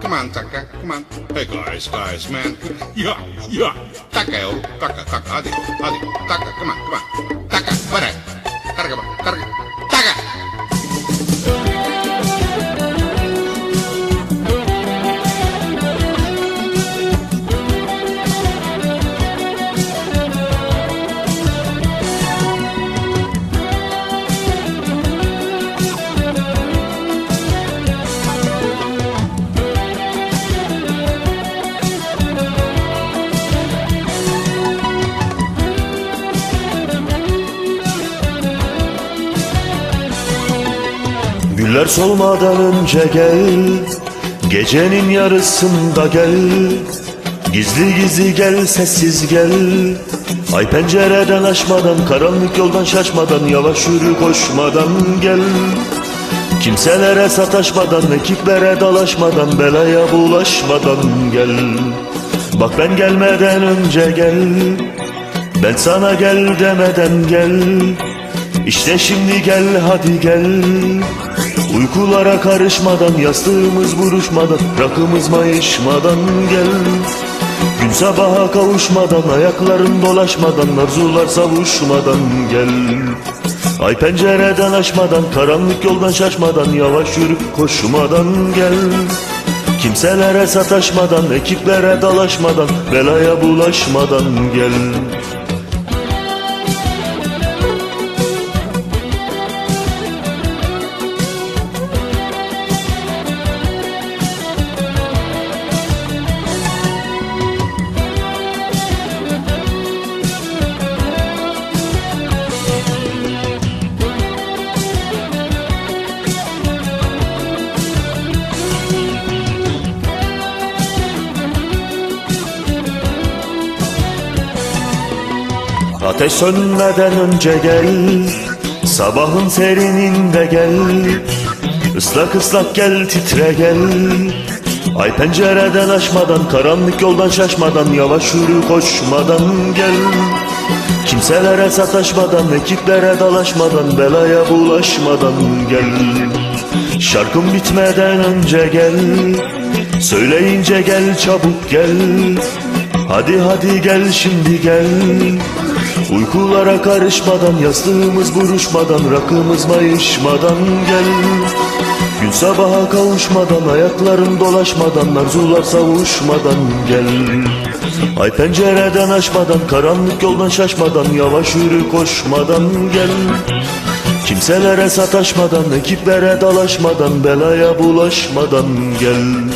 Come on, Taka, come on. Hey guys, guys, man. Yeah, yeah. Taka yavrum, taka, taka. Hadi, hadi. Taka, come on, come on. Taka, para. Güller solmadan önce gel Gecenin yarısında gel. Gizli gizli gel sessiz gel. Ay pencereden açmadan Karanlık yoldan şaşmadan Yavaş yürü koşmadan gel. Kimselere sataşmadan Ekiplere dalaşmadan Belaya bulaşmadan gel. Bak ben gelmeden önce gel Ben sana gel demeden gel İşte şimdi gel hadi gel. Uykulara karışmadan Yastığımız buruşmadan Rakımız mayışmadan gel. Gün sabaha kavuşmadan Ayakların dolaşmadan Arzular savuşmadan gel. Ay pencereden açmadan Karanlık yoldan şaşmadan Yavaş yürü koşmadan gel. Kimselere sataşmadan Ekiplere dalaşmadan Belaya bulaşmadan gel Ateş sönmeden önce gel Sabahın serininde gel. Islak ıslak gel titre gel. Ay pencereden açmadan Karanlık yoldan şaşmadan Yavaş yürü koşmadan gel. Kimselere sataşmadan Ekiplere dalaşmadan Belaya bulaşmadan gel. Şarkım bitmeden önce gel Söyleyince gel çabuk gel. Hadi hadi gel şimdi gel Uykulara karışmadan Yastığımız buruşmadan Rakımız mayışmadan gel. Gün sabaha kavuşmadan Ayakların dolaşmadan Arzular savuşmadan gel. Ay pencereden açmadan Karanlık yoldan şaşmadan Yavaş yürü koşmadan gel. Kimselere sataşmadan Ekiplere dalaşmadan Belaya bulaşmadan gel